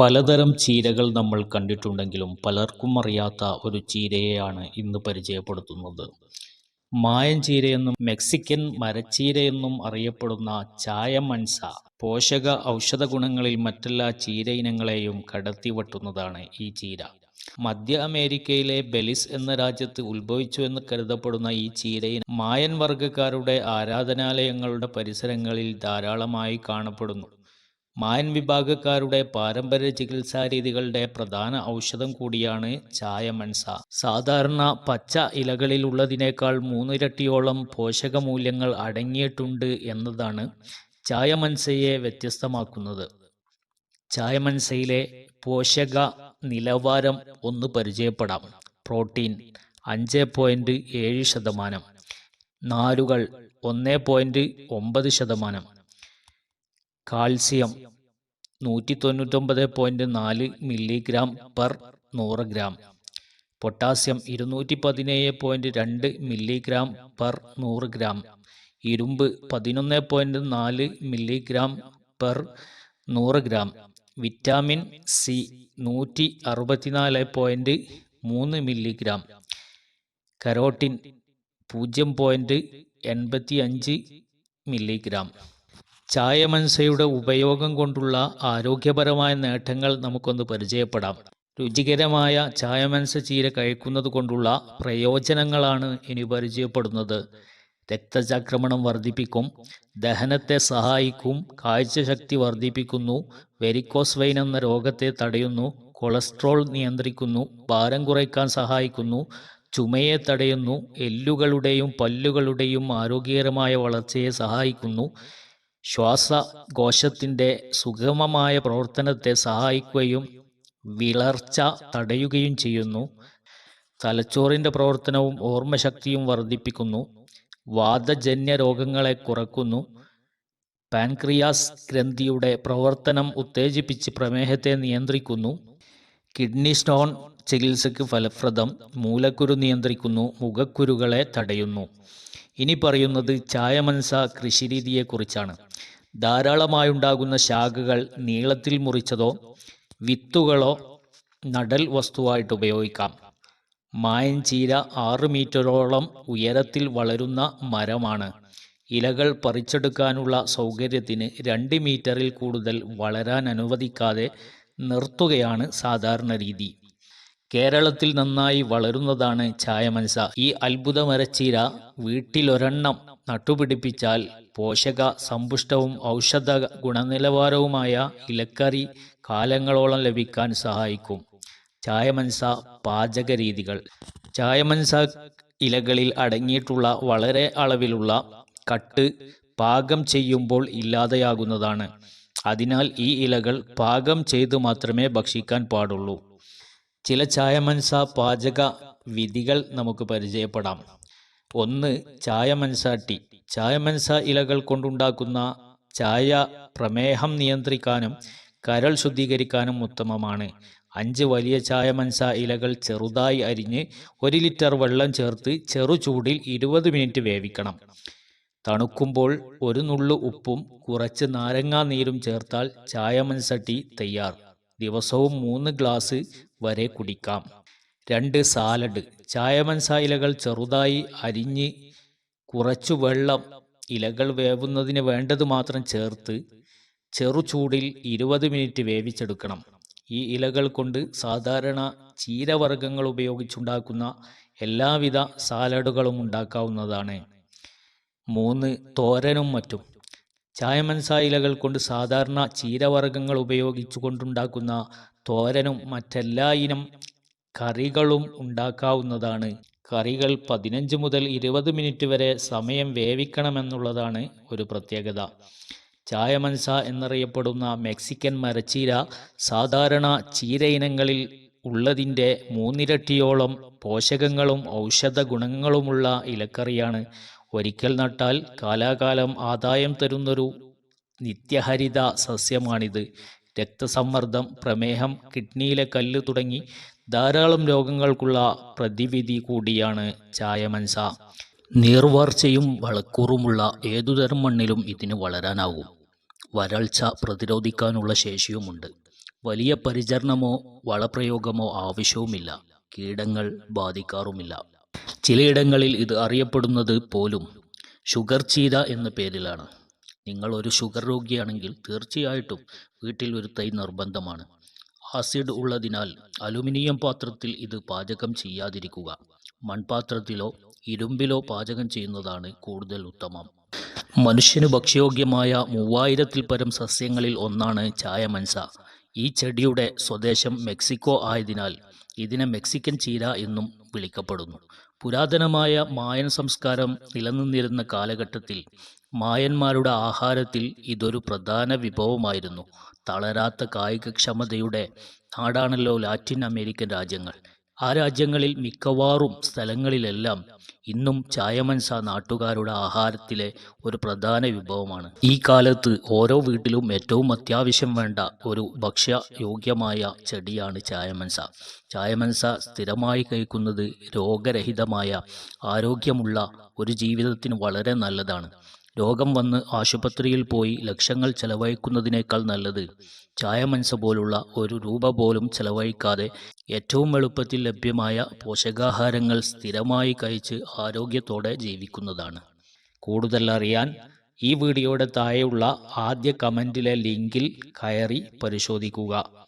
പലതരം ചീരകൾ നമ്മൾ കണ്ടിട്ടുണ്ടെങ്കിലും പലർക്കും അറിയാത്ത ഒരു ചീരയെയാണ് ഇന്ന് പരിചയപ്പെടുത്തുന്നത്. മായൻ ചീരയെന്നും മെക്സിക്കൻ മരച്ചീരയെന്നും അറിയപ്പെടുന്ന ചായമൻസ പോഷക ഔഷധ ഗുണങ്ങളിൽ മറ്റെല്ലാ ചീര ഇനങ്ങളെയും കടത്തിവെട്ടുന്നതാണ് ഈ ചീര. മധ്യ അമേരിക്കയിലെ ബെലിസ് എന്ന രാജ്യത്ത് ഉത്ഭവിച്ചു എന്ന് കരുതപ്പെടുന്ന ഈ ചീരയിനം മായൻ വർഗക്കാരുടെ ആരാധനാലയങ്ങളുടെ പരിസരങ്ങളിൽ ധാരാളമായി കാണപ്പെടുന്നു. മായൻ വിഭാഗക്കാരുടെ പാരമ്പര്യ ചികിത്സാരീതികളുടെ പ്രധാന ഔഷധം കൂടിയാണ് ചായമൻസ സാധാരണ പച്ച ഇലകളിലുള്ളതിനേക്കാൾ മൂന്നിരട്ടിയോളം പോഷകമൂല്യങ്ങൾ അടങ്ങിയിട്ടുണ്ട് എന്നതാണ് ചായമൻസയെ വ്യത്യസ്തമാക്കുന്നത്. ചായമൻസയിലെ പോഷക നിലവാരം ഒന്ന് പരിചയപ്പെടാം. പ്രോട്ടീൻ അഞ്ച് പോയിന്റ് ഏഴ് ശതമാനം. നാരുകൾ ഒന്ന് പോയിന്റ് ഒമ്പത് ശതമാനം. കാൽസ്യം നൂറ്റി തൊണ്ണൂറ്റൊമ്പത് പോയിന്റ് നാല് മില്ലിഗ്രാം പെർ നൂറ് ഗ്രാം പൊട്ടാസ്യം ഇരുന്നൂറ്റി പതിനേഴ് പോയിന്റ് രണ്ട് മില്ലിഗ്രാം പെർ നൂറ് ഗ്രാം ഇരുമ്പ് പതിനൊന്ന് പോയിന്റ് നാല് മില്ലിഗ്രാം പെർ നൂറ് ഗ്രാം വിറ്റാമിൻ സി നൂറ്റി അറുപത്തിനാല് പോയിന്റ് മൂന്ന് മില്ലിഗ്രാം കരോട്ടിൻ പൂജ്യം പോയിന്റ് എൺപത്തി അഞ്ച് മില്ലിഗ്രാം ചായമൻസയുടെ ഉപയോഗം കൊണ്ടുള്ള ആരോഗ്യപരമായ നേട്ടങ്ങൾ നമുക്കൊന്ന് പരിചയപ്പെടാം. രുചികരമായ ചായമൻസ ചീര കഴിക്കുന്നത് കൊണ്ടുള്ള പ്രയോജനങ്ങളാണ് ഇനി പരിചയപ്പെടുന്നത്. രക്തചാക്രമണം വർദ്ധിപ്പിക്കും ദഹനത്തെ സഹായിക്കും കാഴ്ചശക്തി വർദ്ധിപ്പിക്കുന്നു വെരിക്കോസ് വെയിൻ എന്ന രോഗത്തെ തടയുന്നു കൊളസ്ട്രോൾ നിയന്ത്രിക്കുന്നു ഭാരം കുറയ്ക്കാൻ സഹായിക്കുന്നു ചുമയെ തടയുന്നു എല്ലുകളുടെയും പല്ലുകളുടെയും ആരോഗ്യകരമായ വളർച്ചയെ സഹായിക്കുന്നു ശ്വാസകോശത്തിന്റെ സുഗമമായ പ്രവർത്തനത്തെ സഹായിക്കുകയും വിളർച്ച തടയുകയും ചെയ്യുന്നു. തലച്ചോറിന്റെ പ്രവർത്തനവും ഓർമ്മശക്തിയും വർദ്ധിപ്പിക്കുന്നു. വാദജന്യ രോഗങ്ങളെ കുറക്കുന്നു. പാൻക്രിയാസ് ഗ്രന്ഥിയുടെ പ്രവർത്തനം ഉത്തേജിപ്പിച്ച് പ്രമേഹത്തെ നിയന്ത്രിക്കുന്നു. കിഡ്നി സ്റ്റോൺ ചികിത്സയ്ക്ക് ഫലപ്രദം. മൂലക്കുരു നിയന്ത്രിക്കുന്നു. മുഖക്കുരുകളെ തടയുന്നു. ഇനി പറയുന്നത് ചായമൻസ കൃഷിരീതിയെക്കുറിച്ചാണ്. ധാരാളമായുണ്ടാകുന്ന ശാഖകൾ നീളത്തിൽ മുറിച്ചതോ വിത്തുകളോ നടൽ വസ്തുവായിട്ട് ഉപയോഗിക്കാം. ചീര ആറ് മീറ്ററോളം ഉയരത്തിൽ വളരുന്ന മരമാണ്. ഇലകൾ പറിച്ചെടുക്കാനുള്ള സൗകര്യത്തിന് രണ്ട് മീറ്ററിൽ കൂടുതൽ വളരാൻ അനുവദിക്കാതെ നിർത്തുകയാണ് സാധാരണ രീതി. കേരളത്തിൽ നന്നായി വളരുന്നതാണ് ചായമൻസ ഈ അത്ഭുത മരച്ചീര വീട്ടിലൊരെണ്ണം നട്ടുപിടിപ്പിച്ചാൽ പോഷക സമ്പുഷ്ടവും ഔഷധ ഗുണനിലവാരവുമായ ഇലക്കറി കാലങ്ങളോളം ലഭിക്കാൻ സഹായിക്കും. ചായമൻസ പാചക രീതികൾ ചായമൻസ ഇലകളിൽ അടങ്ങിയിട്ടുള്ള വളരെ അളവിലുള്ള കട്ട് പാകം ചെയ്യുമ്പോൾ ഇല്ലാതെയാകുന്നതാണ്. അതിനാൽ ഈ ഇലകൾ പാകം ചെയ്ത് മാത്രമേ ഭക്ഷിക്കാൻ പാടുള്ളൂ. ചില ചായമൻസ പാചക വിധികൾ നമുക്ക് പരിചയപ്പെടാം. ഒന്ന് ചായമൻസ ടീ. ചായമൻസ ഇലകൾ കൊണ്ടുണ്ടാക്കുന്ന ചായ പ്രമേഹം നിയന്ത്രിക്കാനും കരൾ ശുദ്ധീകരിക്കാനും ഉത്തമമാണ്. അഞ്ച് വലിയ ചായമൻസ ഇലകൾ ചെറുതായി അരിഞ്ഞ് ഒരു ലിറ്റർ വെള്ളം ചേർത്ത് ചെറുചൂടിൽ ഇരുപത് മിനിറ്റ് വേവിക്കണം. തണുക്കുമ്പോൾ ഒരു നുള്ളു ഉപ്പും കുറച്ച് നാരങ്ങാ നീരും ചേർത്താൽ ചായമൻസ ടീ തയ്യാർ. ദിവസവും മൂന്ന് ഗ്ലാസ് വരെ കുടിക്കാം. രണ്ട് സാലഡ്. ചായമൻസ ഇലകൾ ചെറുതായി അരിഞ്ഞ് കുറച്ചു വെള്ളം ഇലകൾ വേവുന്നതിന് വേണ്ടത് മാത്രം ചേർത്ത് ചെറുചൂടിൽ ഇരുപത് മിനിറ്റ് വേവിച്ചെടുക്കണം. ഈ ഇലകൾ കൊണ്ട് സാധാരണ ചീരവർഗങ്ങൾ ഉപയോഗിച്ചുണ്ടാക്കുന്ന എല്ലാവിധ സാലഡുകളും ഉണ്ടാക്കാവുന്നതാണ്. മൂന്ന് തോരനും മറ്റും. ചായമൻസ ഇലകൾ കൊണ്ട് സാധാരണ ചീരവർഗങ്ങൾ ഉപയോഗിച്ചു കൊണ്ടുണ്ടാക്കുന്ന തോരനും മറ്റെല്ലാ ഇനം കറികളും ഉണ്ടാക്കാവുന്നതാണ്. കറികൾ പതിനഞ്ച് മുതൽ ഇരുപത് മിനിറ്റ് വരെ സമയം വേവിക്കണമെന്നുള്ളതാണ് ഒരു പ്രത്യേകത. ചായമൻസ എന്നറിയപ്പെടുന്ന മെക്സിക്കൻ മരച്ചീര സാധാരണ ചീര ഇനങ്ങളിൽ ഉള്ളതിന്റെ മൂന്നിരട്ടിയോളം പോഷകങ്ങളും ഔഷധ ഗുണങ്ങളുമുള്ള ഇലക്കറിയാണ്. ഒരിക്കൽ നട്ടാൽ കാലാകാലം ആദായം തരുന്നൊരു നിത്യഹരിത സസ്യമാണിത്. രക്തസമ്മർദ്ദം പ്രമേഹം കിഡ്നിയിലെ കല്ല് തുടങ്ങി ധാരാളം രോഗങ്ങൾക്കുള്ള പ്രതിവിധി കൂടിയാണ് ചായമൻസ. നീർവാർച്ചയും വളക്കൂറുമുള്ള ഏതുതരം മണ്ണിലും ഇതിന് വളരാനാകും വരൾച്ച പ്രതിരോധിക്കാനുള്ള ശേഷിയുമുണ്ട്. വലിയ പരിചരണമോ വളപ്രയോഗമോ ആവശ്യവുമില്ല. കീടങ്ങൾ ബാധിക്കാറുമില്ല. ചിലയിടങ്ങളിൽ ഇത് അറിയപ്പെടുന്നത് പോലും ഷുഗർ ചീര എന്ന പേരിലാണ്. നിങ്ങൾ ഒരു ഷുഗർ രോഗിയാണെങ്കിൽ തീർച്ചയായിട്ടും വീട്ടിൽ ഒരു തൈ നിർബന്ധമാണ്. ആസിഡ് ഉള്ളതിനാൽ അലുമിനിയം പാത്രത്തിൽ ഇത് പാചകം ചെയ്യാതിരിക്കുക. മൺപാത്രത്തിലോ ഇരുമ്പിലോ പാചകം ചെയ്യുന്നതാണ് കൂടുതൽ ഉത്തമം. മനുഷ്യന് ഭക്ഷ്യയോഗ്യമായ മൂവായിരത്തിൽ പരം സസ്യങ്ങളിൽ ഒന്നാണ് ചായമൻസ ഈ ചെടിയുടെ സ്വദേശം മെക്സിക്കോ ആയതിനാൽ ഇതിനെ മെക്സിക്കൻ ചീര എന്നും വിളിക്കപ്പെടുന്നു. പുരാതനമായ മായൻ സംസ്കാരം നിലനിന്നിരുന്ന കാലഘട്ടത്തിൽ മായന്മാരുടെ ആഹാരത്തിൽ ഇതൊരു പ്രധാന വിഭവമായിരുന്നു. തളരാത്ത കായികക്ഷമതയുടെ നാടാണല്ലോ ലാറ്റിൻ അമേരിക്കൻ രാജ്യങ്ങൾ. ആ രാജ്യങ്ങളിൽ മിക്കവാറും സ്ഥലങ്ങളിലെല്ലാം ഇന്നും ചായമൻസ നാട്ടുകാരുടെ ആഹാരത്തിലെ ഒരു പ്രധാന വിഭവമാണ്. ഈ കാലത്ത് ഓരോ വീട്ടിലും ഏറ്റവും അത്യാവശ്യം വേണ്ട ഒരു ഭക്ഷ്യ യോഗ്യമായ ചെടിയാണ് ചായമൻസ. ചായമൻസ സ്ഥിരമായി കഴിക്കുന്നത് രോഗരഹിതമായ ആരോഗ്യമുള്ള ഒരു ജീവിതത്തിന് വളരെ നല്ലതാണ്. രോഗം വന്ന് ആശുപത്രിയിൽ പോയി ലക്ഷങ്ങൾ ചെലവഴിക്കുന്നതിനേക്കാൾ നല്ലത്. ചായമൻസ പോലുള്ള ഒരു രൂപ പോലും ചെലവഴിക്കാതെ ഏറ്റവും എളുപ്പത്തിൽ ലഭ്യമായ പോഷകാഹാരങ്ങൾ സ്ഥിരമായി കഴിച്ച് ആരോഗ്യത്തോടെ ജീവിക്കുന്നതാണ്. കൂടുതൽ അറിയാൻ ഈ വീഡിയോയുടെ താഴെയുള്ള ആദ്യ കമന്റിലെ ലിങ്കിൽ കയറി പരിശോധിക്കുക.